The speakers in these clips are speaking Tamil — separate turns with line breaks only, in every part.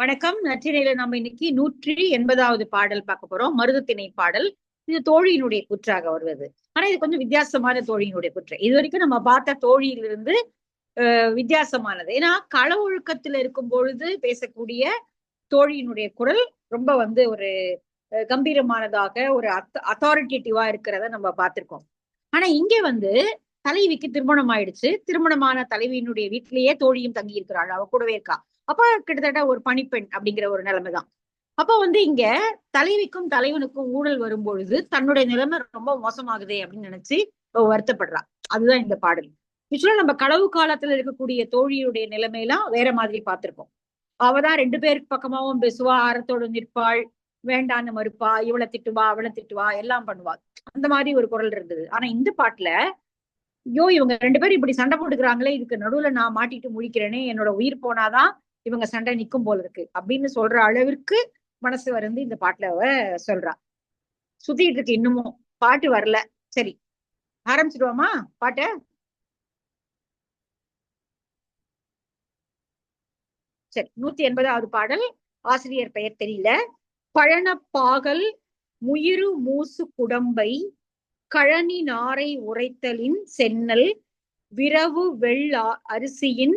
வணக்கம். நற்றினையில நம்ம இன்னைக்கு நூற்றி எண்பதாவது பாடல் பார்க்க போறோம். மருதத்திணை பாடல். இது தோழியினுடைய குற்றாக வருவது. ஆனா இது கொஞ்சம் வித்தியாசமான தோழியினுடைய குற்று. இது வரைக்கும் நம்ம பார்த்த தோழியிலிருந்து வித்தியாசமானது. ஏன்னா கள ஒழுக்கத்துல இருக்கும் பொழுது பேசக்கூடிய தோழியினுடைய குரல் ரொம்ப வந்து ஒரு கம்பீரமானதாக ஒரு அத்தாரிட்டேட்டிவா இருக்கிறத நம்ம பார்த்திருக்கோம். ஆனா இங்க வந்து தலைவிக்கு திருமணம் ஆயிடுச்சு திருமணமான தலைவியினுடைய வீட்டிலேயே தோழியும் தங்கி இருக்கிறாள் அவ கூடவே இருக்கா. அப்ப கிட்டத்தட்ட ஒரு பணிப்பெண் அப்படிங்கிற ஒரு நிலைமை தான் அப்ப வந்து இங்க தலைவிக்கும் தலைவனுக்கும் ஊழல் வரும்பொழுது தன்னுடைய நிலைமை ரொம்ப மோசமாகுதே அப்படின்னு நினைச்சு வருத்தப்படுறா. அதுதான் இந்த பாடல். ஆக்சுவலா நம்ம களவு காலத்துல இருக்கக்கூடிய தோழியுடைய நிலைமையெல்லாம் வேற மாதிரி பார்த்திருக்கோம் அவதான் ரெண்டு பேருக்கு பக்கமாவும் பேசுவா அறத்தோடு நிற்பாள் வேண்டான்னு மறுப்பா இவளை திட்டுவா அவளை திட்டுவா எல்லாம் பண்ணுவா. அந்த மாதிரி ஒரு குரல் இருந்தது. ஆனா இந்த பாட்டுல ஐயோ இவங்க ரெண்டு பேரும் இப்படி சண்டை போட்டுக்கிறாங்களே இதுக்கு நடுவுல நான் மாட்டிட்டு முழிக்கிறேனே என்னோட உயிர் போனாதான் இவங்க சண்டை நிக்கும் போல இருக்கு. அப்படின்னு சொல்ற அளவிற்கு மனசு வந்து இந்த பாட்டுல அவ சொல்றா. சுத்திட்டு இருக்கு இன்னமும். பாட்டு வரல. சரி. ஆரம்பிச்சிடுவோமா பாட்ட? சரி. நூத்தி எண்பதாவது பாடல். ஆசிரியர் பெயர் தெரியல. பழனப்பாகல் முயிரு மூசு குடம்பை கழனி நாரை உரைத்தலின் சென்னல் விரவு வெள்ளா அரிசியின்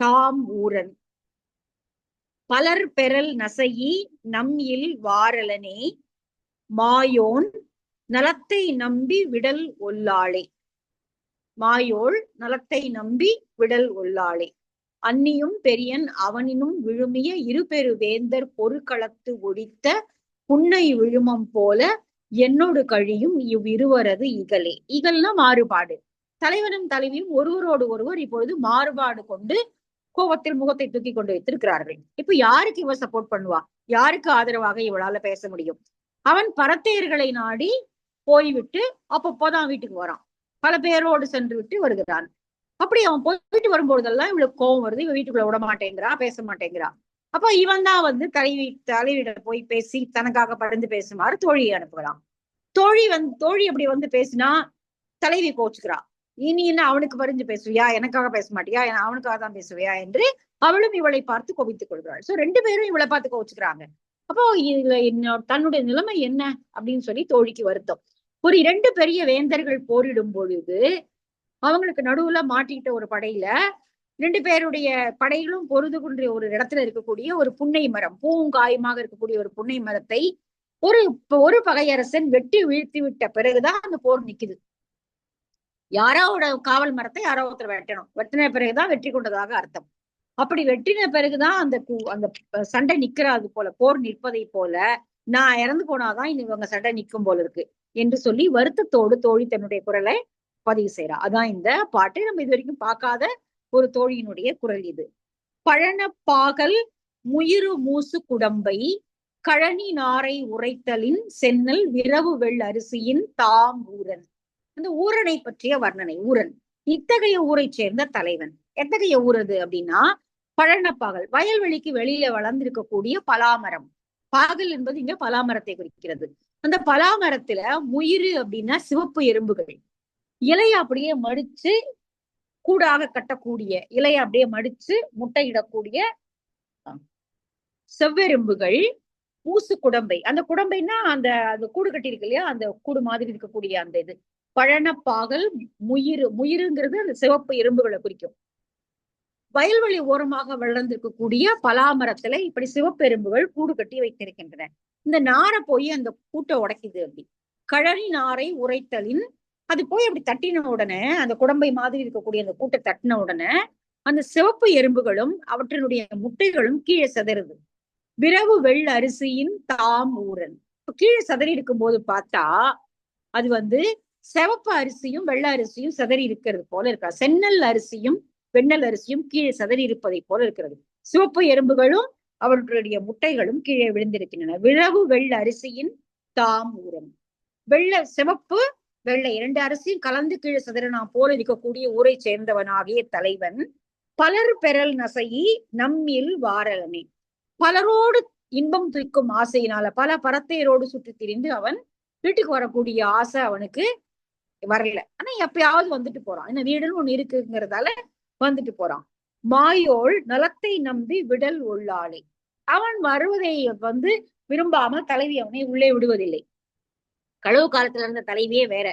தாம் ஊரன் பலர் பெறல் நசையி நம் இல் வாரலனே மாயோன் நலத்தை நம்பி விடல் ஒல்லாளே. மாயோள் நலத்தை நம்பி விடல் ஒல்லாளே. அன்னியும் பெரியன் அவனினும் விழுமிய இருபெரு வேந்தர் பொருட்களத்து ஒடித்த புன்னை விழுமம் போல என்னோடு கழியும் இவ்விருவரது இகலே. இகல்னா மாறுபாடு. தலைவனும் தலைவியும் ஒருவரோடு ஒருவர் இப்பொழுது மாறுபாடு கொண்டு கோபத்தில் முகத்தை தூக்கி கொண்டு வைத்திருக்கிறார்கள். இப்ப யாருக்கு இவ சப்போர்ட் பண்ணுவா? யாருக்கு ஆதரவாக இவளால பேச முடியும்? அவன் பரத்தையர்களை நாடி போய்விட்டு அப்பப்போதான் வீட்டுக்கு வரான். பல பேரோடு சென்று விட்டு வருகிறான். அப்படி அவன் போயிட்டு வரும்போதெல்லாம் இவளுக்கு கோபம் வருது. இவன் வீட்டுக்குள்ள விட மாட்டேங்கிறா பேச மாட்டேங்கிறா. அப்ப இவன் தான் வந்து தலைவி தலைவியிட போய் பேசி தனக்காக பறந்து பேசுமாறு தோழியை அனுப்புகிறான். தோழி வந்து தோழி அப்படி வந்து பேசினா தலைவி கோச்சுக்கிறான் இனி என்ன அவனுக்கு பறிஞ்சு பேசுவியா? எனக்காக பேச மாட்டியா? என- அவனுக்காக தான் பேசுவியா? என்று அவளும் இவளை பார்த்து கோபித்துக் கொள்கிறாள். சோ ரெண்டு பேரும் இவளை பார்த்து கோவிச்சுக்கிறாங்க. அப்போ இதுல என்ன தன்னுடைய நிலைமை என்ன? அப்படின்னு சொல்லி தோழிக்கு வருத்தம். ஒரு இரண்டு பெரிய வேந்தர்கள் போரிடும் பொழுது அவங்களுக்கு நடுவுல மாட்டிக்கிட்ட ஒரு படையில ரெண்டு பேருடைய படைகளும் பொருது கொன்ற ஒரு இடத்துல இருக்கக்கூடிய ஒரு புன்னை மரம் பூவும் இருக்கக்கூடிய ஒரு புன்னை மரத்தை ஒரு ஒரு பகையரசன் வெட்டி வீழ்த்தி விட்ட பிறகுதான் அந்த போர் நிக்குது. யாரோட காவல் மரத்தை யாரோ ஒருத்தர் வெட்டணும். வெட்டின பிறகுதான் வெற்றி கொண்டதாக அர்த்தம். அப்படி வெட்டின பிறகுதான் அந்த கு- அந்த சண்டை நிக்கிறது போல போர் நிற்பதை போல நான் இறந்து போனாதான் இனி இவங்க சண்டை நிக்கும் போல இருக்கு என்று சொல்லி வருத்தத்தோடு தோழி தன்னுடைய குரலை பதிவு செய்யறா அதான் இந்த பாட்டை நம்ம இது வரைக்கும் பார்க்காத ஒரு தோழியினுடைய குரல் இது. பழனப்பாகல் முயிரு மூசு குடம்பை கழனி நாரை உரைத்தலின் சென்னல் விரவு வெள் அரிசியின் தாம்பூரன் இந்த ஊரனை பற்றிய வர்ணனை ஊரன். இத்தகைய ஊரை சேர்ந்த தலைவன். எத்தகைய ஊர் அது அப்படின்னா பழனப்பாகல் வயல்வெளிக்கு வெளியில வளர்ந்திருக்கக்கூடிய பலாமரம். பாகல் என்பது இங்க பலாமரத்தை குறிக்கிறது. அந்த பலாமரத்துல முயிறு அப்படின்னா சிவப்பு எறும்புகள். இலையை அப்படியே மடிச்சு கூடாக கட்டக்கூடிய இலையை அப்படியே மடிச்சு முட்டையிடக்கூடிய செவ்வெரும்புகள் செவ்வெறும்புகள் ஊசு குடம்பை அந்த குடம்பைன்னா அந்த அந்த கூடு கட்டியிருக்கு இல்லையா? அந்த கூடு மாதிரி இருக்கக்கூடிய அந்த இது. பழனப்பாகல் முயிரு முயிருங்கிறது அந்த சிவப்பு எறும்புகளை குறிக்கும். வயல்வெளி ஓரமாக வளர்ந்திருக்கக்கூடிய பலாமரத்துல இப்படி சிவப்பு எறும்புகள் கூடு கட்டி வைத்திருக்கின்றன. இந்த நாரை போய் அந்த கூட்டை உடைக்குது அப்படி. கழனி நாரை உரைத்தலின் அது போய் அப்படி தட்டின உடனே அந்த குடம்பை மாதிரி இருக்கக்கூடிய அந்த கூட்டை தட்டின உடனே அந்த சிவப்பு எறும்புகளும் அவற்றினுடைய முட்டைகளும் கீழே சிதறுது. விரவு வெள்ள அரிசியின் தாம் ஊரன் இப்ப கீழே சிதறி இருக்கும்போது பார்த்தா அது வந்து சிவப்பு அரிசியும் வெள்ளை அரிசியும் சிதறி இருக்கிறது போல இருக்கா? சென்னல் அரிசியும் வெண்ணல் அரிசியும் கீழே சிதறி இருப்பதை போல இருக்கிறது. சிவப்பு எறும்புகளும் அவர்களுடைய முட்டைகளும் கீழே விழுந்திருக்கின்றன. விழவு வெள்ள அரிசியின் தாம் உரம். வெள்ள சிவப்பு வெள்ளை இரண்டு அரிசியும் கலந்து கீழே சிதறினா போல இருக்கக்கூடிய ஊரை சேர்ந்தவனாகிய தலைவன் பலர் பெறல் நசையி நம்மில் வாரலனே. பலரோடு இன்பம் துய்க்கும் ஆசையினால பல பரத்தையரோடு சுற்றி திரிந்து அவன் வீட்டுக்கு வரக்கூடிய ஆசை அவனுக்கு வரல. ஆனா எப்பயாவது வந்துட்டு போறான். என்ன வீடுன்னு ஒண்ணு இருக்குங்கிறதால வந்துட்டு போறான். மாயோள் நலத்தை நம்பி விடல் உள்ளாளே. அவன் வருவதை வந்து விரும்பாமல் தலைவி அவனை உள்ளே விடுவதில்லை. களவு காலத்துல இருந்த தலைவியே வேற.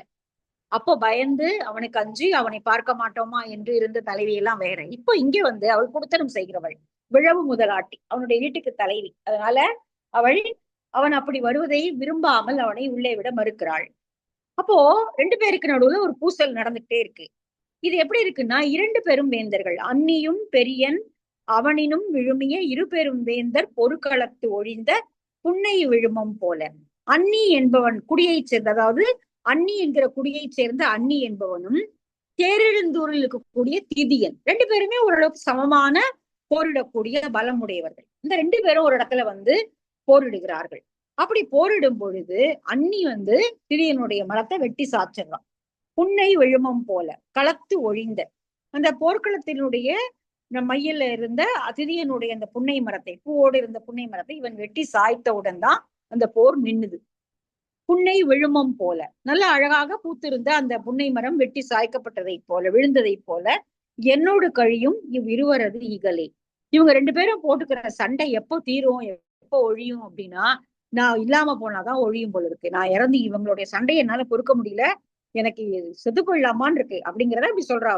அப்போ பயந்து அவனுக்கு அஞ்சு அவனை பார்க்க மாட்டோமா என்று இருந்த தலைவியெல்லாம் வேற. இப்போ இங்கே வந்து அவள் குடுத்தனம் செய்கிறவள். விழவு முதலாட்டி. அவனுடைய வீட்டுக்கு தலைவி. அதனால அவள் அவன் அப்படி வருவதை விரும்பாமல் அவனை உள்ளே விட மறுக்கிறாள். அப்போ ரெண்டு பேருக்கு நடுவுல ஒரு பூசல் நடந்துகிட்டே இருக்கு. இது எப்படி இருக்குன்னா இரண்டு பெரும் வேந்தர்கள் அன்னியும் பெரியன் அவனினும் விழுமிய இரு பெரும் வேந்தர் பொருட்களத்து ஒழிந்த புன்னை விழுமம் போல. அன்னி என்பவன் குடியைச் சேர்ந்த அதாவது அன்னி என்கிற குடியைச் சேர்ந்த அன்னி என்பவனும் தேரெழுந்தூரில் இருக்கக்கூடிய திதியன். ரெண்டு பேருமே ஓரளவுக்கு சமமான போரிடக்கூடிய பலம் உடையவர்கள். இந்த ரெண்டு பேரும் ஒரு இடத்துல வந்து போரிடுகிறார்கள். அப்படி போரிடும் பொழுது அண்ணி வந்து திரியனுடைய மரத்தை வெட்டி சாச்சிடுறான். புன்னை விழுமம் போல களத்து ஒழிந்த அந்த போர்க்களத்தினுடைய மையில இருந்த அதிதியனுடைய அந்த புன்னை மரத்தை பூவோடு இருந்த புன்னை மரத்தை இவன் வெட்டி சாய்த்தவுடன் தான் அந்த போர் நின்னுது. புன்னை விழுமம் போல நல்ல அழகாக பூத்திருந்த அந்த புன்னை மரம் வெட்டி சாய்க்கப்பட்டதை போல விழுந்ததை போல என்னோடு கழியும் இவ்விருவரது இகலே. இவங்க ரெண்டு பேரும் போட்டுக்கிற சண்டை எப்போ தீரும் எப்போ ஒழியும் அப்படின்னா நான் இல்லாம போனாதான் ஒழியும் போல இருக்கு. நான் இறந்து இவங்களுடைய சண்டையை என்னால பொறுக்க முடியல. எனக்கு செத்து போயிடலாமான்னு இருக்கு அப்படிங்கிறத இப்படி சொல்றா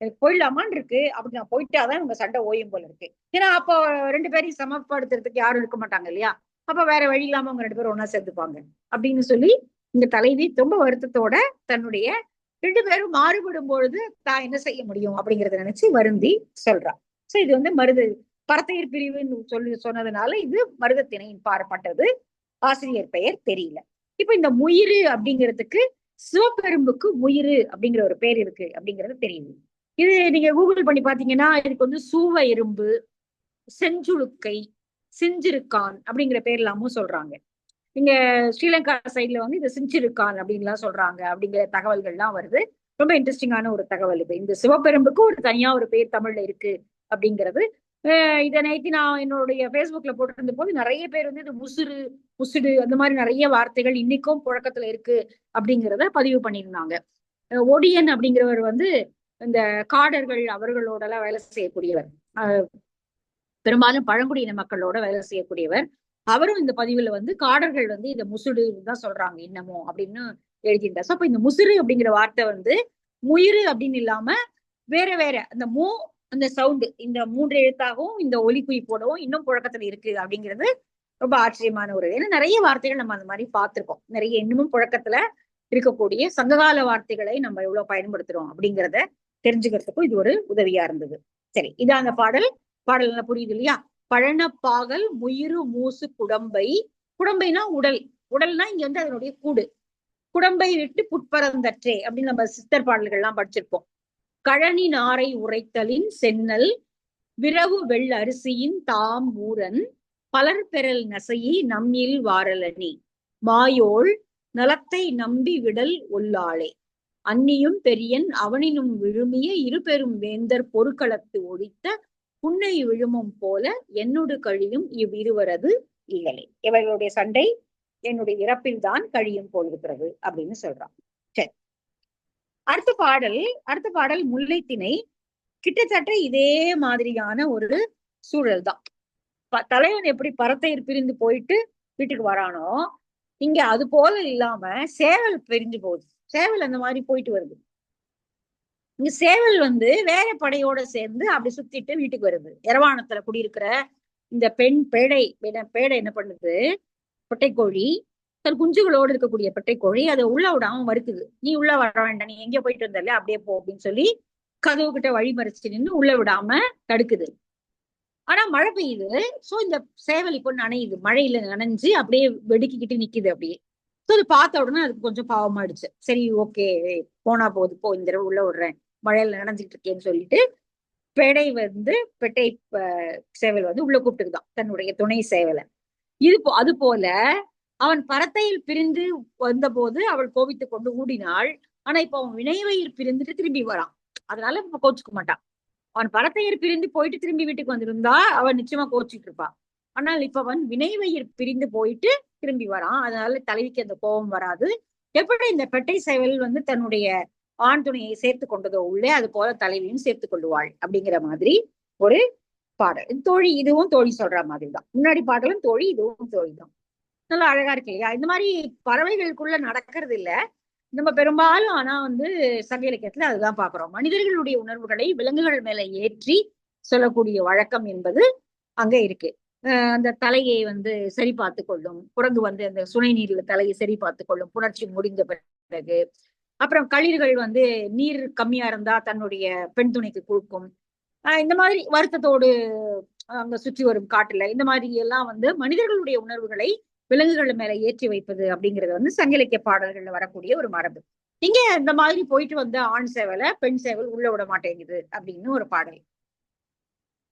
எனக்கு போயிடலாமான்னு இருக்கு. அப்படி நான் போயிட்டாதான் இவங்க சண்டை ஓயும் போல இருக்கு. ஏன்னா அப்போ ரெண்டு பேரையும் சமப்படுத்துறதுக்கு யாரும் இருக்க மாட்டாங்க இல்லையா? அப்ப வேற வழி இல்லாம அவங்க ரெண்டு பேரும் ஒன்னா சேர்த்துப்பாங்க அப்படின்னு சொல்லி இந்த தலைவி ரொம்ப வருத்தத்தோட தன்னுடைய ரெண்டு பேரும் மாறுபடும் பொழுது தான் என்ன செய்ய முடியும் அப்படிங்கறத நினைச்சு வருந்தி சொல்றா. சோ இது வந்து மருது பரத்தையர் பிரிவுன்னு சொல்லி சொன்னதுனால இது மருதத்திணையின் பாரப்பட்டது ஆசிரியர் பெயர் தெரியல. இப்ப இந்த முயிறு அப்படிங்கிறதுக்கு சிவப்பெரும்புக்கு முயிறு அப்படிங்கிற ஒரு பேர் இருக்கு அப்படிங்கிறது தெரியுது. இது நீங்க கூகுள் பண்ணி பாத்தீங்கன்னா இதுக்கு வந்து சூவ எறும்பு செஞ்சுளுக்கை செஞ்சிருக்கான் அப்படிங்கிற பேர் எல்லாமும் சொல்றாங்க. இங்க ஸ்ரீலங்கா சைட்ல வந்து இது செஞ்சிருக்கான் அப்படின்லாம் சொல்றாங்க அப்படிங்கிற தகவல்கள்லாம் வருது. ரொம்ப இன்ட்ரெஸ்டிங்கான ஒரு தகவல் இது. இந்த சிவப்பெரும்புக்கு ஒரு தனியா ஒரு பேர் தமிழ்ல இருக்கு அப்படிங்கிறது இதை நைத்தி நான் என்னுடைய ஃபேஸ்புக்ல போட்டிருந்த போது நிறைய பேர் வந்து இது முசுறு முசுடு அந்த மாதிரி நிறைய வார்த்தைகள் இன்னைக்கும் புழக்கத்துல இருக்கு அப்படிங்கிறத பதிவு பண்ணியிருந்தாங்க. ஒடியன் அப்படிங்கிறவர் வந்து இந்த காடர்கள் அவர்களோட எல்லாம் வேலை செய்யக்கூடியவர். பெரும்பாலும் பழங்குடியின மக்களோட வேலை செய்யக்கூடியவர். அவரும் இந்த பதிவுல வந்து காடர்கள் வந்து இதை முசுடு தான் சொல்றாங்க இன்னமும் அப்படின்னு எழுதியிருந்தார். ஸோ அப்ப இந்த முசுறு அப்படிங்கிற வார்த்தை வந்து முயிறு அப்படின்னு இல்லாம வேற வேற அந்த மூ அந்த சவுண்டு இந்த மூன்று எழுத்தாகவும் இந்த ஒலி குயிப்போடவும் இன்னும் புழக்கத்துல இருக்கு அப்படிங்கிறது ரொம்ப ஆச்சரியமான ஒரு ஏன்னா நிறைய வார்த்தைகள் நம்ம அந்த மாதிரி பார்த்திருக்கோம். நிறைய இன்னமும் புழக்கத்துல இருக்கக்கூடிய சங்ககால வார்த்தைகளை நம்ம எவ்வளவு பயன்படுத்துறோம் அப்படிங்கிறத தெரிஞ்சுக்கிறதுக்கும் இது ஒரு உதவியா இருந்தது. சரி இது அந்த பாடல். பாடல் புரியுது இல்லையா? பழனப்பாகல் முயிறு மூசு குடம்பை. குடம்பைனா உடல். உடல்னா இங்க வந்து அதனுடைய கூடு. குடம்பை விட்டு புட்பரந்தற்றே அப்படின்னு நம்ம சித்தர் பாடல்கள்லாம் படிச்சிருப்போம். கழனி நாரை உரைத்தலின் சென்னல் விரவு வெள் அரிசியின் தாம் ஊரன் பலர் பெறல் நசையி நம்மில் வாரலனி. மாயோள் நலத்தை நம்பி விடல் ஒல்லாளே. அன்னியும் பெரியன் அவனினும் விழுமிய இருபெரும் வேந்தர் பொருட்களத்து ஒழித்த புன்னை விழுமும் போல என்னோடு கழியும் இவ்விருவரது இயலே. இவர்களுடைய சண்டை என்னுடைய இறப்பில்தான் கழியும் போலிருக்கிறது அப்படின்னு சொல்றான். அடுத்த பாடல் அடுத்த பாடல் முல்லைத்திணை கிட்டத்தட்ட இதே மாதிரியான ஒரு சூழல் தான் தலைவன் எப்படி பரத்தையர் பிரிந்து போயிட்டு வீட்டுக்கு வரானோ இங்க அது போல இல்லாம சேவல் பிரிஞ்சு போகுது. சேவல் அந்த மாதிரி போயிட்டு வருது. இங்க சேவல் வந்து வேற படையோட சேர்ந்து அப்படி சுத்திட்டு வீட்டுக்கு வருது. இரவாணத்துல குடியிருக்கிற இந்த பெண் பேடை பேடை என்ன பண்ணுது? பெட்டைக்கோழி தன் குஞ்சுகளோடு இருக்கக்கூடிய பெட்டைக்கோழி அதை உள்ள விடாம மறுக்குது. நீ உள்ள வர வேண்டாம். நீ எங்கேயோ போயிட்டு வந்தல அப்படியே போ அப்படின்னு சொல்லி கதவு கிட்ட வழி மறைச்சு நின்று உள்ள விடாம தடுக்குது. ஆனா மழை பெய்யுது. சோ இந்த சேவல் இப்போ நனையுது. மழையில நனைஞ்சு அப்படியே வெடுக்கிக்கிட்டு நிக்குது அப்படியே. சோ அது பார்த்த உடனே அதுக்கு கொஞ்சம் பாவமாயிடுச்சு. சரி ஓகே. போனா போகுது போ இந்த தடவை உள்ள விடுறேன். மழையில நனைஞ்சிட்டு இருக்கேன்னு சொல்லிட்டு பெடை வந்து பெட்டை சேவல் வந்து உள்ள கூப்பிட்டுக்குதான். தன்னுடைய துணை சேவலை. இது அது போல அவன் பரத்தையில் பிரிந்து வந்தபோது அவள் கோபித்து கொண்டு ஊடினாள். ஆனா இப்ப அவன் வினைவையில் பிரிந்துட்டு திரும்பி வரான். அதனால இப்ப கோச்சுக்க மாட்டான். அவன் பரத்தையர் பிரிந்து போயிட்டு திரும்பி வீட்டுக்கு வந்திருந்தா அவன் நிச்சயமா கோச்சிட்டு இருப்பான். ஆனால் இப்ப அவன் வினைவையில் பிரிந்து போயிட்டு திரும்பி வரான். அதனால தலைவிக்கு அந்த கோபம் வராது. எப்படி இந்த பெட்டை செயல் வந்து தன்னுடைய ஆண் துணையை சேர்த்து கொண்டதோ உள்ளே அது போல தலைவியும் சேர்த்து கொள்ளுவாள் அப்படிங்கிற மாதிரி ஒரு பாடல். தோழி இதுவும் தோழி சொல்ற மாதிரி தான். முன்னாடி பாடலும் தோழி இதுவும் தோழி தான். நல்லா அழகா இருக்கு இல்லையா? இந்த மாதிரி பறவைகளுக்குள்ள நடக்கிறது இல்ல. நம்ம பெரும்பாலும் ஆனா வந்து சங்க இலக்கியத்துல அதுதான் பாக்குறோம். மனிதர்களுடைய உணர்வுகளை விலங்குகள் மேல ஏற்றி சொல்லக்கூடிய வழக்கம் என்பது அங்க இருக்கு. அந்த தலையை வந்து சரி பார்த்து கொள்ளும். குரங்கு வந்து அந்த சுனை நீர்ல தலையை சரி பார்த்து கொள்ளும். புணர்ச்சி முடிந்த பிறகு அப்புறம் களிர்கள் வந்து நீர் கம்மியா இருந்தா தன்னுடைய பெண் துணைக்கு கொடுக்கும். ஆஹ் இந்த மாதிரி வருத்தத்தோடு அங்க சுற்றி வரும் காட்டுல. இந்த மாதிரி எல்லாம் வந்து மனிதர்களுடைய உணர்வுகளை விலங்குகள் மேல ஏற்றி வைப்பது அப்படிங்கிறது வந்து சங்க இலக்கிய பாடல்கள்ல வரக்கூடிய ஒரு மரபு. இங்க இந்த மாதிரி போயிட்டு வந்த ஆண் சேவலை பெண் சேவல் உள்ள விட மாட்டேங்குது அப்படின்னு ஒரு பாடல்.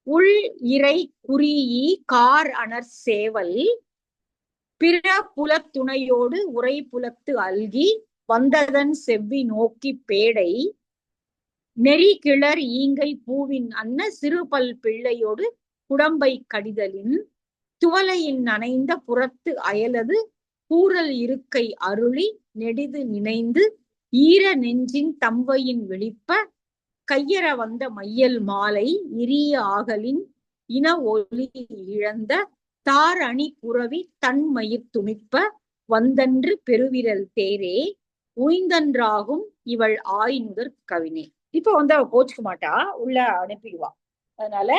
உள் இறை குறியி கார் அணர் சேவல் பிற புலத்துணையோடு உரை புலத்து அல்கி வந்ததன் செவ்வி நோக்கி பேடை நெறி கிளர் ஈங்கை பூவின் அன்ன சிறுபல் பிள்ளையோடு குடம்பை கடிதலின் துவலையின் நனைந்த புறத்து அயலது கூறல் இருக்கை அருளி நெடிது நினைந்து ஈர நெஞ்சின் தம்பையின் வெளிப்ப கையற வந்த மையல் மாலை இரிய ஆகலின் இன ஒளி இழந்த தார் அணி புறவி தன்மயிர் துமிப்ப வந்தன்று பெருவிரல் தேரே உய்ந்தன்றாகும் இவள் ஆய்நுதற் கவினே. இப்ப வந்து அவ கோச்சுக்க மாட்டா உள்ள அனுப்பிடுவா. அதனால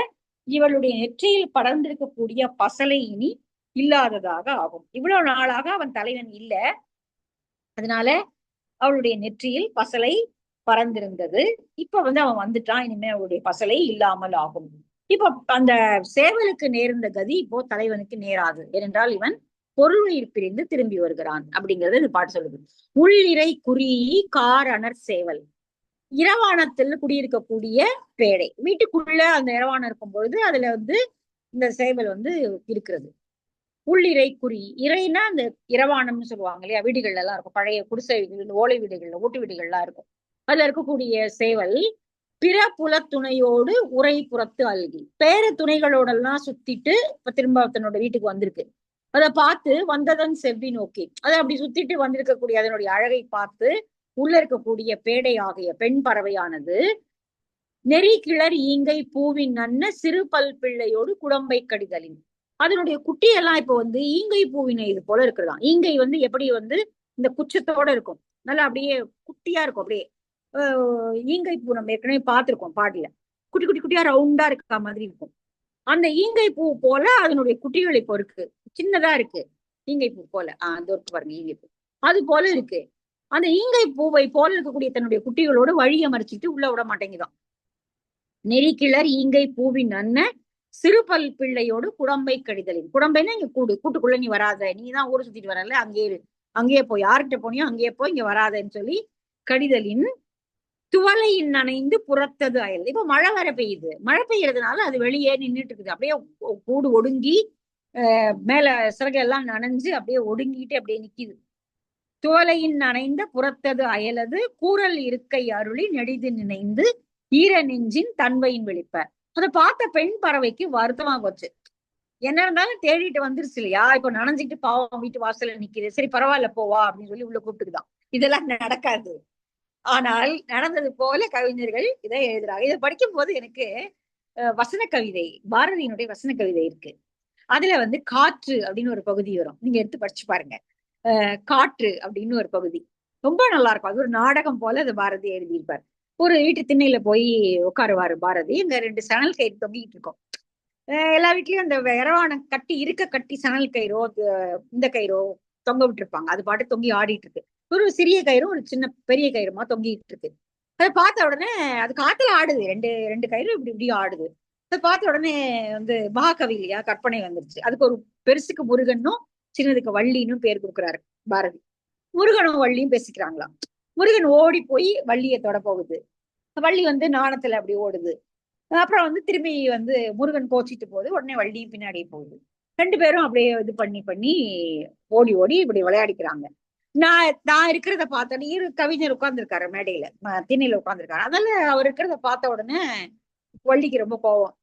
இவளுடைய நெற்றியில் படர்ந்திருக்கக்கூடிய பசலை இனி இல்லாததாக ஆகும். இவ்வளவு நாளாக அவன் தலைவன் இல்ல. அதனால அவளுடைய நெற்றியில் பசலை பறந்திருந்தது. இப்ப வந்து அவன் வந்துட்டான். இனிமே அவளுடைய பசலை இல்லாமல் ஆகும். இப்ப அந்த சேவலுக்கு நேர்ந்த கதி இப்போ தலைவனுக்கு நேராது. ஏனென்றால் இவன் பொருள் உயிர் பிரிந்து திரும்பி வருகிறான். அப்படிங்கறது இந்த பாட்டு சொல்லுது. உள்ளிரை குறியி காரணர் சேவல். இரவானத்தில் குடியிருக்கக்கூடிய பேடை வீட்டுக்குள்ள அந்த இரவானம் இருக்கும் பொழுது அதுல வந்து இந்த சேவல் வந்து இருக்கிறது. உள்ளிரை குறி. இறைனா அந்த இரவானம்னு சொல்லுவாங்க இல்லையா? வீடுகள்ல எல்லாம் இருக்கும். பழைய குடிசை ஓலை வீடுகள்ல ஓட்டு வீடுகள்லாம் இருக்கும். அதுல இருக்கக்கூடிய சேவல் பிற புலத்துணையோடு உரை புறத்து அல்கி பேர துணைகளோடெல்லாம் சுத்திட்டு இப்ப திரும்ப தன்னோட வீட்டுக்கு வந்திருக்கு. அதை பார்த்து வந்ததன் செவ்வி நோக்கி. அதை அப்படி சுத்திட்டு வந்திருக்கக்கூடிய அதனுடைய அழகை பார்த்து உள்ள இருக்கக்கூடிய பேடை ஆகிய பெண் பறவையானது நெறி கிளர் ஈங்கை பூவின் நன்ன சிறு பல் பிள்ளையோடு குடம்பை கடிதலின். அதனுடைய குட்டியெல்லாம் இப்ப வந்து ஈங்கை பூவினை இது போல இருக்கிறதாம் ஈங்கை வந்து எப்படி வந்து இந்த குச்சத்தோட இருக்கும். நல்லா அப்படியே குட்டியா இருக்கும். அப்படியே ஈங்கை பூ நம்ம ஏற்கனவே பார்த்திருக்கோம் பாட்டில. குட்டி குட்டி குட்டியா ரவுண்டா இருக்க மாதிரி இருக்கும். அந்த ஈங்கை பூ போல அதனுடைய குட்டிகள் இப்போ இருக்கு. சின்னதா இருக்கு. ஈங்கை பூ போல. ஆஹ் அந்த ஒரு பாருங்க ஈங்கை பூ. அது போல இருக்கு. அந்த ஈங்கை பூவை போல இருக்கக்கூடிய தன்னுடைய குட்டிகளோடு வழியை மறைச்சிட்டு உள்ள விட மாட்டேங்குதான் நெறிக்கிளர் ஈங்கை பூவின் அண்ணன் சிறுபல் பிள்ளையோடு குடம்பை கடிதலின். குடம்பைன்னா இங்க கூடு கூட்டுக்குள்ள நீ வராத. நீ தான் ஊரை சுத்திட்டு வரல அங்கேயே இரு. அங்கேயே போய் யார்கிட்ட போனியோ அங்கேயே போய் இங்க வராதன்னு சொல்லி கடிதலின் துவலையின் நனைந்து புறத்தது அயல். இப்ப மழை வர பெய்யுது. மழை பெய்யறதுனால அது வெளியே நின்றுட்டு இருக்குது. அப்படியே கூடு ஒடுங்கி மேல சிறகெல்லாம் நனைஞ்சு அப்படியே ஒடுங்கிட்டு அப்படியே நிக்குது. தோலையின் நனைந்த புறத்தது அயலது கூறல் இருக்கை அருளி நெடிது நினைந்து ஈர நெஞ்சின் தன்மையின் வெளிப்ப அதை பார்த்த பெண் பறவைக்கு வருத்தமா போச்சு. என்ன இருந்தாலும் தேடிட்டு வந்துருச்சு இல்லையா? இப்ப நனைஞ்சிட்டு பாவம் வீட்டு வாசல்ல நிக்குது. சரி பரவாயில்ல போவா அப்படின்னு சொல்லி உள்ள கூப்பிட்டுக்குதான். இதெல்லாம் நடக்காது. ஆனால் நடந்தது போல கவிஞர்கள் இதை எழுதுறாங்க. இதை படிக்கும் போது எனக்கு வசன கவிதை பாரதியினுடைய வசன கவிதை இருக்கு. அதுல வந்து காற்று அப்படின்னு ஒரு பகுதி வரும். நீங்க எடுத்து படிச்சு பாருங்க. காற்று அப்படின்னு ஒரு பகுதி. ரொம்ப நல்லா இருக்கும் அது ஒரு நாடகம் போல அது பாரதி எழுதியிருப்பார். ஒரு வீட்டு திண்ணையில போய் உட்காருவாரு பாரதி. இங்க ரெண்டு சணல் கயிறு தொங்கிட்டு இருக்கோம். எல்லா வீட்லயும் அந்த இரவான கட்டி இருக்க கட்டி சணல் கயிறோ இந்த கயிறோ தொங்க விட்டுருப்பாங்க. அது பாட்டு தொங்கி ஆடிட்டு இருக்கு ஒரு சிறிய கயிறும் ஒரு சின்ன பெரிய கயிறுமா தொங்கிட்டு இருக்கு அதை பார்த்த உடனே அது காத்துல ஆடுது. ரெண்டு ரெண்டு கயிறும் இப்படி இப்படி ஆடுது. அதை பார்த்த உடனே வந்து மகாகவி இல்லையா கற்பனை வந்துருச்சு. அதுக்கு ஒரு பெருசுக்கு முருகனும் சின்னதுக்கு வள்ளின்னு பேர் கொடுக்குறாரு பாரதி. முருகனும் வள்ளியும் பேசிக்கிறாங்களாம். முருகன் ஓடி போய் வள்ளியை தொட போகுது. வள்ளி வந்து நாணத்துல அப்படி ஓடுது. அப்புறம் வந்து திரும்பி வந்து முருகன் கோச்சிட்டு போகுது. உடனே வள்ளியும் பின்னாடியே போகுது. ரெண்டு பேரும் அப்படியே இது பண்ணி பண்ணி ஓடி ஓடி இப்படி விளையாடிக்கிறாங்க. நான் நான் இருக்கிறத பார்த்தோன்னே இரு கவிஞர் உட்கார்ந்துருக்காரு மேடையில. திண்ணையில உட்கார்ந்துருக்காரு. அதனால அவர் இருக்கிறத பார்த்த உடனே வள்ளிக்கு ரொம்ப கோவம்.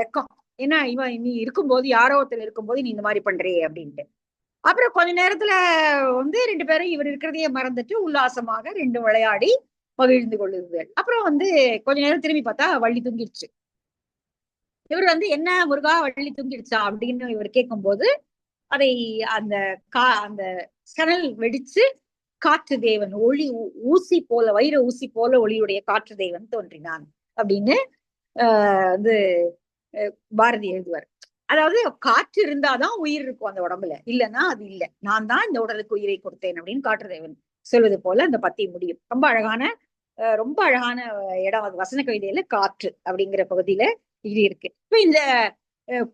வெக்கம். ஏன்னா இவன் நீ இருக்கும்போது யாரோ ஒருத்தர் இருக்கும்போது நீ இந்த மாதிரி பண்றியே அப்படின்ட்டு. அப்புறம் கொஞ்ச நேரத்துல வந்து ரெண்டு பேரும் இவர் இருக்கிறதையே மறந்துட்டு உல்லாசமாக ரெண்டு விளையாடி மகிழ்ந்து கொள்ளுங்கள். அப்புறம் வந்து கொஞ்ச நேரம் திரும்பி பார்த்தா வள்ளி தூங்கிடுச்சு. இவர் வந்து என்ன முருகா வள்ளி தூங்கிடுச்சா? அப்படின்னு இவர் கேட்கும்போது அதை அந்த கா அந்த சணல் வெடிச்சு காற்று தேவன் ஒளி ஊ- ஊசி போல வைர ஊசி போல ஒளியுடைய காற்று தேவன் தோன்றினான் அப்படின்னு ஆஹ் வந்து பாரதி எழுதுவார். அதாவது காற்று இருந்தாதான் உயிர் இருக்கும் அந்த உடம்புல. இல்லைன்னா அது இல்லை. நான் தான் இந்த உடலுக்கு உயிரை கொடுத்தேன் அப்படின்னு காற்று தேவன் சொல்வது போல அந்த பத்தி முடியும். ரொம்ப அழகான அஹ் ரொம்ப அழகான இடம் அது. வசன கவிதையில காற்று அப்படிங்கிற பகுதியில இது இருக்கு. இப்ப இந்த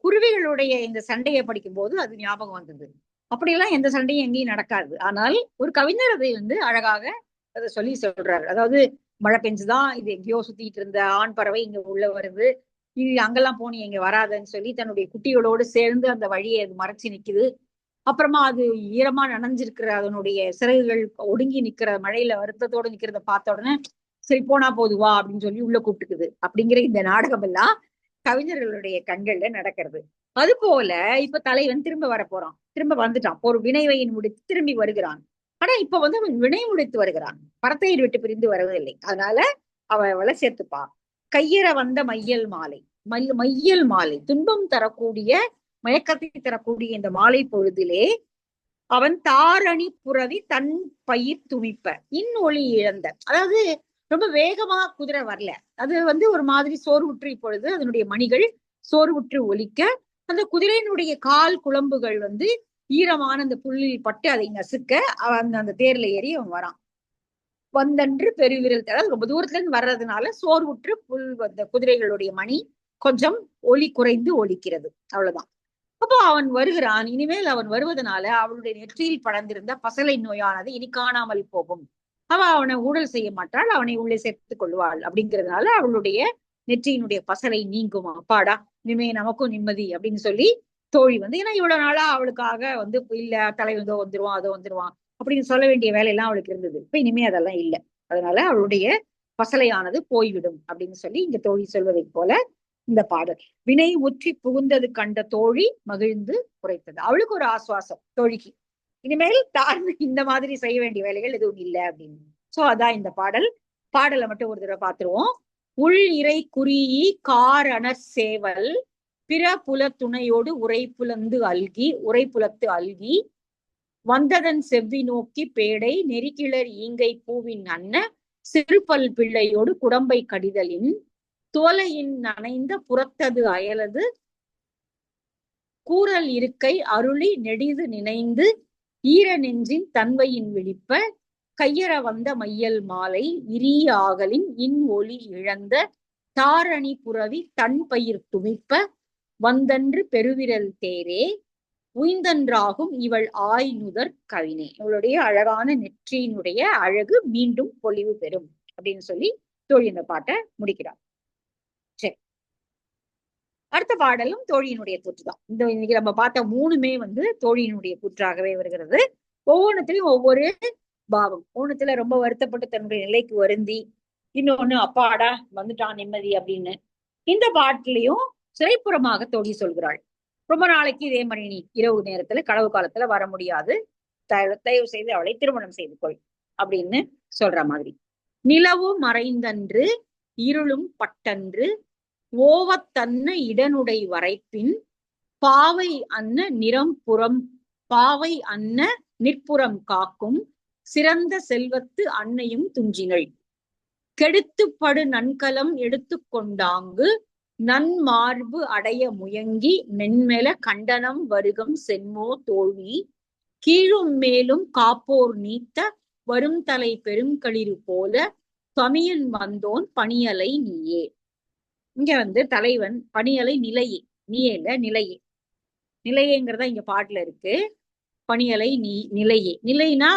குருவிகளுடைய இந்த சண்டையை படிக்கும் போது அது ஞாபகம் வந்தது. அப்படியெல்லாம் எந்த சண்டையும் எங்கேயும் நடக்காது. ஆனால் ஒரு கவிஞர் அதை வந்து அழகாக அதை சொல்லி சொல்றாரு. அதாவது மழை பெஞ்சுதான் இது எங்கேயோ சுத்திட்டு இருந்த ஆண் பறவை இங்க உள்ள வருது. இது அங்கெல்லாம் போனி இங்க வராதன்னு சொல்லி தன்னுடைய குட்டிகளோடு சேர்ந்து அந்த வழியை அது மறைச்சு நிக்குது. அப்புறமா அது ஈரமா நனைஞ்சிருக்கிற அதனுடைய சிறகுகள் ஒடுங்கி நிக்கிற மழையில வருத்தத்தோட நிக்கிறத பார்த்த உடனே சரி போனா போதுவா அப்படின்னு சொல்லி உள்ள கூப்பிட்டுக்குது. அப்படிங்கிற இந்த நாடகம் எல்லாம் கவிஞர்களுடைய கண்கள்ல நடக்கிறது. அது போல இப்ப தலைவன் திரும்ப வர போறான். திரும்ப வந்துட்டான். ஒரு வினைவையின் முடித்து திரும்பி வருகிறான். ஆனா இப்ப வந்து அவன் வினை முடித்து வருகிறான். பரத்தையர் விட்டு பிரிந்து வருவதில்லை. அதனால அவ அவளை சேர்த்துப்பா கையற வந்த மையல் மாலை. மைய மையல் மாலை துன்பம் தரக்கூடிய மயக்கத்தை தரக்கூடிய இந்த மாலை பொழுதிலே அவன் தாரணி புரவி தன் பயிர் துமிப்ப இன் ஒளி இழந்த. அதாவது ரொம்ப வேகமா குதிரை வரல. அது வந்து ஒரு மாதிரி சோர்வுற்று இப்பொழுது அதனுடைய மணிகள் சோர்வுற்று ஒலிக்க அந்த குதிரையினுடைய கால் குழம்புகள் வந்து ஈரமான அந்த புல்லில் பட்டு அதை நசுக்க அவன் அந்த தேர்ல ஏறி அவன் வரான். வந்தன்று பெருவிரல் அதாவது ரொம்ப தூரத்துல இருந்து வர்றதுனால சோர்வுற்று புல் அந்த குதிரைகளுடைய மணி கொஞ்சம் ஒலி குறைந்து ஒலிக்கிறது. அவ்வளவுதான். அப்போ அவன் வருகிறான். இனிமேல் அவன் வருவதனால அவளுடைய நெற்றியில் படர்ந்திருந்த பசலை நோயானது இனி காணாமல் போகும். அவ அவனை ஊழல் செய்ய மாட்டாள். அவனை உள்ளே சேர்த்துக் கொள்வாள். அப்படிங்கிறதுனால அவளுடைய நெற்றியினுடைய பசலை நீங்கும். அப்பாடா இனிமே நமக்கும் நிம்மதி அப்படின்னு சொல்லி தோழி வந்து ஏன்னா இவ்வளவு நாளா அவளுக்காக வந்து இல்ல தலை வந்தோ வந்துருவான் அதோ வந்துருவான் அப்படின்னு சொல்ல வேண்டிய வேலையெல்லாம் அவளுக்கு இருந்தது. இப்ப இனிமே அதெல்லாம் இல்லை. அதனால அவளுடைய பசலையானது போய்விடும் அப்படின்னு சொல்லி இங்க தோழி சொல்வதை போல இந்த பாடல். வினை உற்றி புகுந்தது கண்ட தோழி மகிழ்ந்து குறைத்தது அவளுக்கு ஒரு ஆசுவாசம். தோழிக்கு இனிமேல் தான் இந்த மாதிரி செய்ய வேண்டிய வேலைகள் எதுவும் இல்லை அப்படின்னு. சோ அதான் இந்த பாடல். பாடலை மட்டும் ஒரு தடவை பார்த்துருவோம். உள் இறை குறியி காரணர் சேவல் பிற புல துணையோடு உரை புலந்து அல்கி உரை புலத்து அல்கி வந்ததன் செவ்வி நோக்கி பேடை நெறிக்கிளர் ஈங்கை பூவின் அன்ன சிறுபல் பிள்ளையோடு குடம்பை கடிதலின் தோலையின் நனைந்த புறத்தது அயலது கூறல் இருக்கை அருளி நெடிது நினைந்து ஈர நெஞ்சின் தன்மையின் விழிப்ப கையற வந்த மையல் மாலை விரிய ஆகலின் இன் ஒளி இழந்த தாரணி புரவி தன் பயிர் துமிப்ப வந்தன்று பெருவிரல் தேரே உய்ந்தன்றாகும் இவள் ஆய் நுதற் கவினே. இவளுடைய அழகான நெற்றியினுடைய அழகு மீண்டும் பொலிவு பெறும் அப்படின்னு சொல்லி தோழி இந்த பாட்டை முடிக்கிறார். அடுத்த பாடலும் தோழியினுடைய கூற்று தான் இந்த இன்னைக்கு நம்ம பார்த்த மூணுமே வந்து தோழியினுடைய கூற்றாகவே வருகிறது. ஒவ்வொன்றத்திலையும் ஒவ்வொரு பாவம். ஒண்ணுத்துல ரொம்ப வருத்தப்பட்டு தன்னுடைய நிலைக்கு வருந்தி இன்னொன்னு அப்பாடா வந்துட்டான் நிம்மதி அப்படின்னு. இந்த பாட்டிலையும் சிறைப்புறமாக தோழி சொல்கிறாள். ரொம்ப நாளைக்கு இதே மாதிரி நீ இரவு நேரத்துல களவு காலத்துல வர முடியாது. தயவு செய்து அவளை திருமணம் செய்து கொள் அப்படின்னு சொல்ற மாதிரி. நிலவும் மறைந்தன்று இருளும் பட்டன்று ஓவத்தன்ன இடனுடை வரைப்பின் பாவை அன்ன நிறம் புறம் பாவை அன்ன நிற்புறம் காக்கும் சிறந்த செல்வத்து அன்னையும் துஞ்சினள். கெடுத்துப்படு நன்கலம் எடுத்துக்கொண்டாங்கு நன்மார்பு அடைய முயங்கி மென்மெல கண்டனம் வருகம் சென்மோ தோல்வி கீழும் மேலும் காப்போர் நீத்த வரும் தலை பெருங்களிறு போல தமியன் வந்தோன் பணியலை நீயே. இங்க வந்து தலைவன் பணியலை நிலையே நீயே இல்ல நிலையே. நிலையேங்கிறதா இங்க பாட்டுல இருக்கு. பணியலை நீ நிலையே. நிலைனா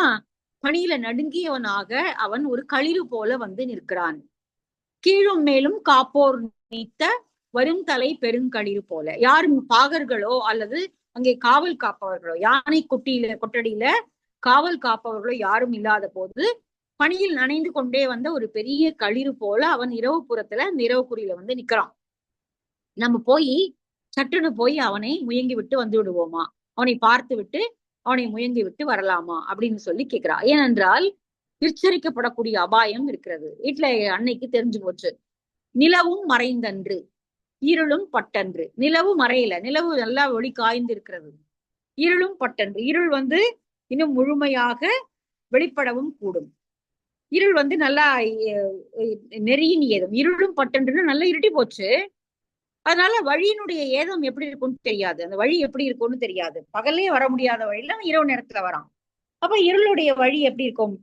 பணியில நடுங்கியவனாக அவன் ஒரு களிறு போல வந்து நிற்கிறான். கீழும் மேலும் காப்போர் நீத்த வரும் தலை பெருங்களிறு போல. யாரும் பாகர்களோ அல்லது அங்கே காவல் காப்பவர்களோ யானை கொட்டியில கொட்டடியில காவல் காப்பவர்களோ யாரும் இல்லாத போது பணியில் நனைந்து கொண்டே வந்த ஒரு பெரிய களிறு போல அவன் இரவு புறத்துல அந்த இரவு குறியில வந்து நிக்கிறான். நம்ம போய் சட்டுன்னு போய் அவனை முயங்கி விட்டு வந்து விடுவோமா? அவனை பார்த்து விட்டு அவனை முயங்கி விட்டு வரலாமா? அப்படின்னு சொல்லி கேட்கிறா ஏனென்றால் எச்சரிக்கப்படக்கூடிய அபாயம் இருக்கிறது. வீட்டுல அன்னைக்கு தெரிஞ்சு போச்சு. நிலவும் மறைந்தன்று இருளும் பட்டன்று. நிலவு மறையல. நிலவு நல்லா ஒளி காய்ந்து இருக்கிறது. இருளும் பட்டன்று. இருள் வந்து இன்னும் முழுமையாக வெளிப்படவும் கூடும். இருள் வந்து நல்லா நெறியின் ஏதம் இருளும் பட்டன்றுன்னு நல்லா இருட்டி போச்சு. அதனால வழியினுடைய ஏதம் எப்படி இருக்கும்னு தெரியாது. அந்த வழி எப்படி இருக்கும்னு தெரியாது. பகல்லே வர முடியாத வழியில இரவு நேரத்துல வரான். அப்ப இருளுடைய வழி எப்படி இருக்கும்?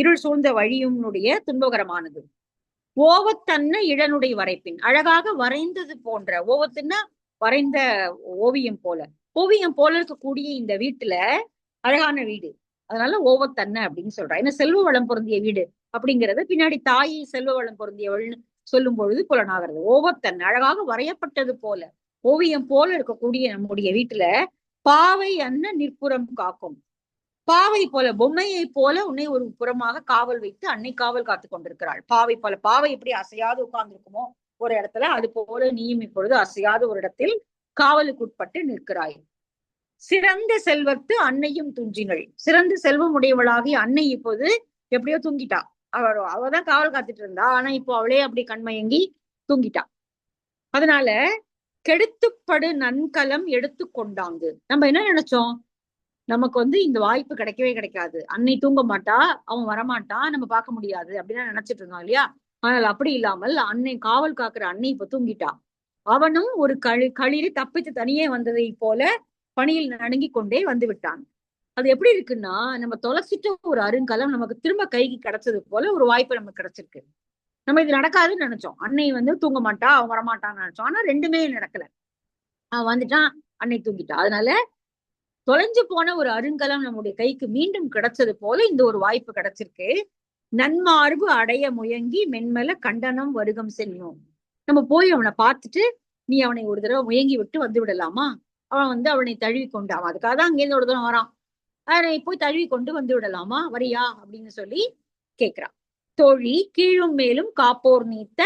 இருள் சூழ்ந்த வழியும்னுடைய துன்பகரமானது. ஓவத்தன்ன இழனுடைய வரைப்பின். அழகாக வரைந்தது போன்ற ஓவத்துன்னா வரைந்த ஓவியம் போல. ஓவியம் போல இருக்கக்கூடிய இந்த வீட்டுல அழகான வீடு. அதனால ஓவத்தன்ன அப்படின்னு சொல்றா. ஏன்னா செல்வ வளம் பொருந்திய வீடு அப்படிங்கறது பின்னாடி தாயை செல்வ வளம் பொருந்தியவள்னு சொல்லும் பொழுது புலனாகிறது ஓவத்தன் அழகாக வரையப்பட்டது போல ஓவியம் போல இருக்கக்கூடிய நம்முடைய வீட்டுல பாவை அன்ன நிற்புறம் காக்கும். பாவை போல பொம்மையை போல உன்னை ஒரு புறமாக காவல் வைத்து அன்னை காவல் காத்து கொண்டிருக்கிறாள். பாவை போல பாவை எப்படி அசையாது உட்கார்ந்து இருக்குமோ ஒரு இடத்துல அது போல நீயும் இப்பொழுது அசையாத ஒரு இடத்தில் காவலுக்குட்பட்டு நிற்கிறாய். சிறந்த செல்வத்து அன்னையும் துஞ்சினள். சிறந்த செல்வம் உடையவளாகி அன்னை இப்போது எப்படியோ தூங்கிட்டா. அவர் அவதான் காவல் காத்துட்டு இருந்தா. ஆனா இப்போ அவளே அப்படி கண்மயங்கி தூங்கிட்டா. அதனால கெடுத்துப்படு நன்கலம் எடுத்து கொண்டாங்கு. நம்ம என்ன நினைச்சோம்? நமக்கு வந்து இந்த வாய்ப்பு கிடைக்கவே கிடைக்காது. அன்னை தூங்க மாட்டா அவன் வரமாட்டான் நம்ம பார்க்க முடியாது அப்படின்னு நினைச்சிட்டு இருந்தோம் இல்லையா? ஆனால் அப்படி இல்லாமல் அன்னை காவல் காக்குற அன்னை இப்ப தூங்கிட்டா. அவனும் ஒரு களி களிறு தப்பித்து தனியே வந்ததை போல பணியில் நடுங்கி கொண்டே வந்து விட்டான். அது எப்படி இருக்குன்னா நம்ம தொலைச்சிட்ட ஒரு அருங்கலம் நமக்கு திரும்ப கைக்கு கிடைச்சது போல ஒரு வாய்ப்பு நமக்கு கிடைச்சிருக்கு. நம்ம இது நடக்காதுன்னு நினைச்சோம். அன்னை வந்து தூங்க மாட்டா அவன் வரமாட்டான்னு நினைச்சோம். ஆனா ரெண்டுமே நடக்கல. அவன் வந்துட்டான் அன்னை தூங்கிட்டா. அதனால தொலைஞ்சு போன ஒரு அருங்கலம் நம்முடைய கைக்கு மீண்டும் கிடைச்சது போல இந்த ஒரு வாய்ப்பு கிடைச்சிருக்கு. நன்மார்பு அடைய முயங்கி மென்மல கண்டனம் வருகம் செல்லும். நம்ம போய் அவனை பார்த்துட்டு நீ அவனை ஒரு தடவை முயங்கி விட்டு வந்து விடலாமா? அவன் வந்து அவனை தழுவி கொண்டான் அதுக்காக தான் அங்கேருந்து ஒரு தூரம் வரான். அவனை போய் தழுவி கொண்டு வந்து விடலாமா? வரியா? அப்படின்னு சொல்லி கேக்குறான். தோழி கீழும் மேலும் காப்போர் நீத்த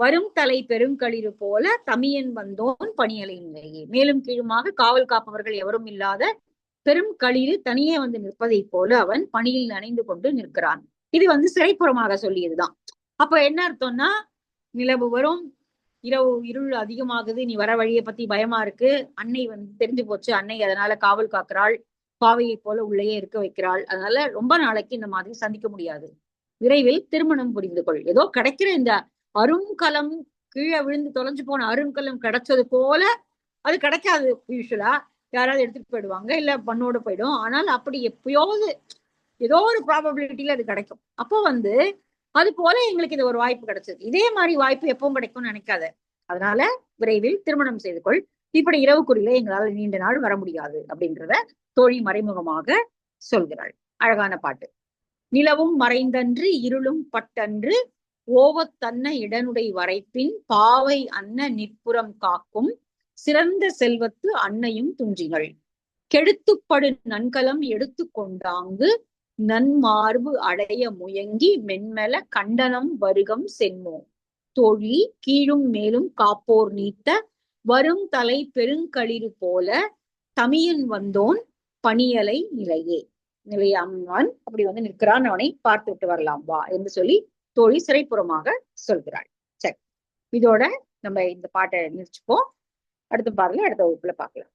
வரும் தலை பெருங்களிறு போல தமியன் வந்தோன் பணியலையின் நிலையே. மேலும் கீழுமாக காவல் காப்பவர்கள் எவரும் இல்லாத பெரும் களிறு தனியே வந்து நிற்பதை போல அவன் பணியில் நனைந்து கொண்டு நிற்கிறான். இது வந்து சிறைப்புறமாக சொல்லியதுதான். அப்ப என்ன அர்த்தம்னா நிலவு வரும் இரவு இருள் அதிகமாகுது நீ வர வழியை பத்தி பயமா இருக்கு. அன்னை வந்து தெரிஞ்சு போச்சு. அன்னை அதனால காவல் காக்குறாள். பாவையை போல உள்ளேயே இருக்க வைக்கிறாள். அதனால ரொம்ப நாளைக்கு இந்த மாதிரி சந்திக்க முடியாது. விரைவில் திருமணம் புரிந்து கொள். ஏதோ கிடைக்கிற இந்த அருங்கலம் கீழே விழுந்து தொலைஞ்சு போன அருங்கலம் கிடைச்சது போல அது கிடைக்காது யூஸ்வலா யாராவது எடுத்துட்டு போயிடுவாங்க. இல்ல பண்ணோட போயிடும். ஆனால் அப்படி எப்பயாவது ஏதோ ஒரு ப்ராபபிலிட்டியில அது கிடைக்கும். அப்போ வந்து அது போல எங்களுக்கு இது ஒரு வாய்ப்பு கிடைச்சது. இதே மாதிரி வாய்ப்பு எப்பவும் கிடைக்கும்னு நினைக்காத. அதனால விரைவில் திருமணம் செய்து கொள். இப்படி இரவுக்குறியில எங்களால நீண்ட நாள் வர முடியாது அப்படின்றத தோழி மறைமுகமாக சொல்கிறாள். அழகான பாட்டு. நிலவும் மறைந்தன்று இருளும் பட்டன்று ஓவத்தன்ன இடனுடை வரைப்பின் பாவை அன்ன நிற்புறம் காக்கும் சிறந்த செல்வத்து அன்னையும் துஞ்சினள் கெடுத்துப்படு நன்கலம் எடுத்து கொண்டாங்கு நன்மார்பு அடைய முயங்கி மென்மல கண்டனம் வருகம் சென்மோ. தோழி கீழும் மேலும் காப்போர் நீத்த வரும் தலை பெருங்களிறு போல தமியன் வந்தோன் பணியலை நிலையே. நிலையாமன் அப்படி வந்து நிற்கிறான். அவனை பார்த்து விட்டு வரலாம். வா என்று சொல்லி தோழி சிறைப்புறமாக சொல்கிறாள். சரி இதோட நம்ம இந்த பாட்டை நிறுத்திப்போம். அடுத்த பாடல அடுத்த வகுப்புல பார்க்கலாம்.